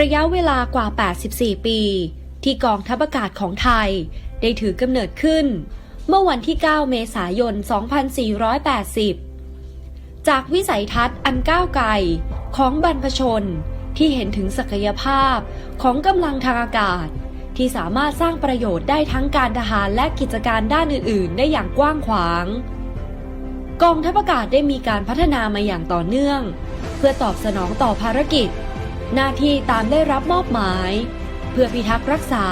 ระยะเวลากว่า 84 ปี ที่กองทัพอากาศของไทย ได้ถือกำเนิดขึ้น เมื่อวันที่ 9 เมษายน 2480 จากวิสัยทัศน์อันก้าวไกลของบรรพชนที่เห็นถึงศักยภาพของกำลังทางอากาศ ที่สามารถสร้างประโยชน์ได้ทั้งการทหารและกิจการด้านอื่น ๆ ได้อย่างกว้างขวาง กองทัพอากาศได้มีการพัฒนามาอย่างต่อเนื่อง เพื่อตอบสนองต่อภารกิจ หน้าที่ตามได้รับมอบหมาย เพื่อพิทักษ์รักษา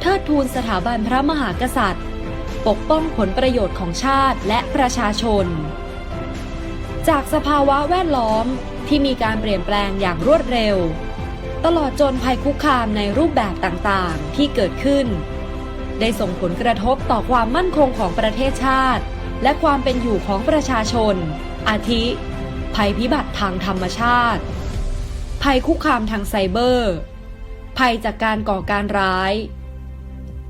เทิดทูนสถาบันพระมหากษัตริย์ ปกป้องผลประโยชน์ของชาติและประชาชน จากสภาวะแวดล้อมที่มีการเปลี่ยนแปลงอย่างรวดเร็ว ตลอดจนภัยคุกคามในรูปแบบต่างๆที่เกิดขึ้น ได้ส่งผลกระทบต่อความมั่นคงของประเทศชาติ และความเป็นอยู่ของประชาชน อาทิ ภัยพิบัติทางธรรมชาติ ภัยคุกคามทางไซเบอร์ ภัยจากการก่อการร้าย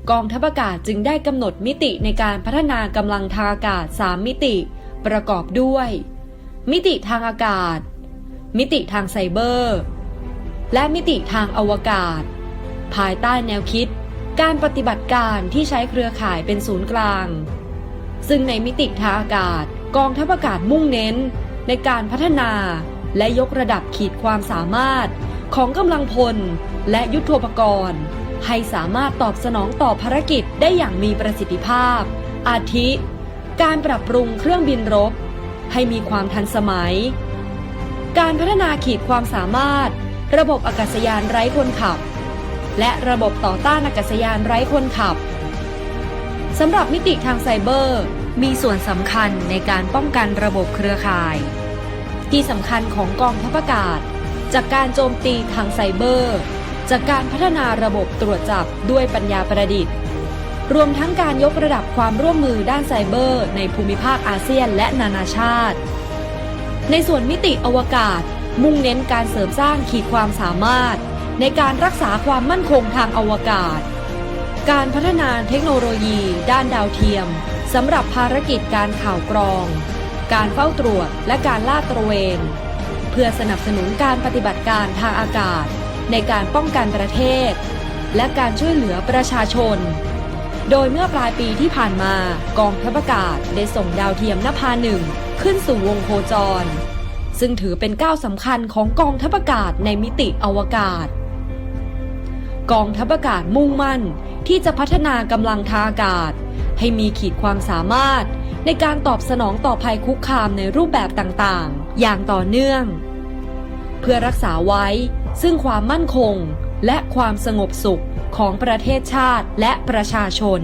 กองทัพอากาศจึงได้กำหนดมิติในการพัฒนากำลังทางอากาศ 3 มิติ ประกอบด้วย มิติทางอากาศ มิติทางไซเบอร์ และมิติทางอวกาศ ภายใต้แนวคิด การปฏิบัติการที่ใช้เครือข่ายเป็นศูนย์กลาง ซึ่งในมิติทางอากาศ กองทัพอากาศมุ่งเน้นในการพัฒนา และยกระดับขีดความสามารถของกำลังพลและยุทโธปกรณ์ ให้สามารถตอบสนองต่อภารกิจได้อย่างมีประสิทธิภาพ อาทิ การปรับปรุงเครื่องบินรบ ให้มีความทันสมัย การพัฒนาขีดความสามารถ ระบบอากาศยานไร้คนขับ และระบบต่อต้านอากาศยานไร้คนขับสำหรับมิติทางไซเบอร์ มีส่วนสำคัญในการป้องกันระบบเครือข่าย ที่สำคัญของกองทัพอากาศ จากการโจมตีทางไซเบอร์ จากการพัฒนาระบบตรวจจับด้วยปัญญาประดิษฐ์ รวมทั้งการยกระดับความร่วมมือด้านไซเบอร์ ในภูมิภาคอาเซียนและนานาชาติ ในส่วนมิติอวกาศ มุ่งเน้นการเสริมสร้างขีดความสามารถ ในการรักษาความมั่นคงทางอวกาศ การพัฒนาเทคโนโลยี ด้านดาวเทียมสำหรับภารกิจการข่าวกรอง การเฝ้าตรวจและการลาดตระเวน เพื่อสนับสนุนการปฏิบัติการทางอากาศ ในการป้องกันประเทศ และการช่วยเหลือประชาชน โดยเมื่อปลายปีที่ผ่านมากองทัพอากาศได้ส่งดาวเทียมนภาหนึ่งขึ้นสู่วงโคจร ซึ่งถือเป็นก้าวสำคัญของกองทัพอากาศในมิติอวกาศ กองทัพอากาศมุ่งมั่นที่จะพัฒนากำลังทางอากาศ ให้มีขีดความสามารถ ในการตอบสนองต่อภัยคุกคามในรูปแบบต่างๆ อย่างต่อเนื่อง เพื่อรักษาไว้ซึ่งความมั่นคงและความสงบสุขของประเทศชาติและประชาชน